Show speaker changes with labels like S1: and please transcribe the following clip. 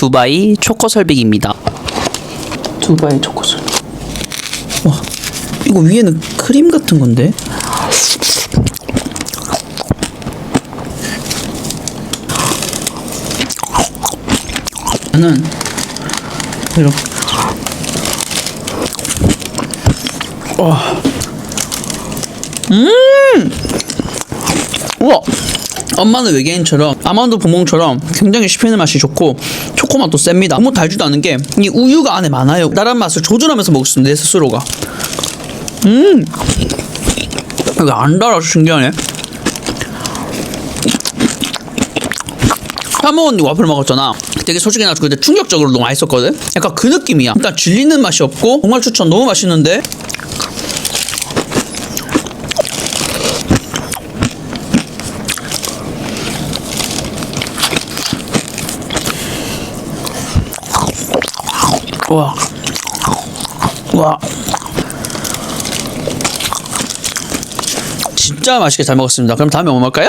S1: 두바이 초코 설빙입니다. 두바이 초코 설빙. 와, 이거 위에는 크림 같은 건데? 나는 이렇게 와. 음! 우와! 엄마는 외계인처럼 아몬드 부몽처럼 굉장히 씹히는 맛이 좋고 초코 맛도 셉니다. 너무 달지도 않은 게 이 우유가 안에 많아요. 다른 맛을 조절하면서 먹을 수 있는 내 스스로가. 음! 이게 안 달아서 신기하네. 사모언니 와플 먹었잖아. 되게 솔직히 나 그때 충격적으로 너무 맛있었거든. 약간 그 느낌이야. 일단 질리는 맛이 없고 정말 추천 너무 맛있는데. 와. 와. 진짜 맛있게 잘 먹었습니다. 그럼 다음에 뭐 먹을까요?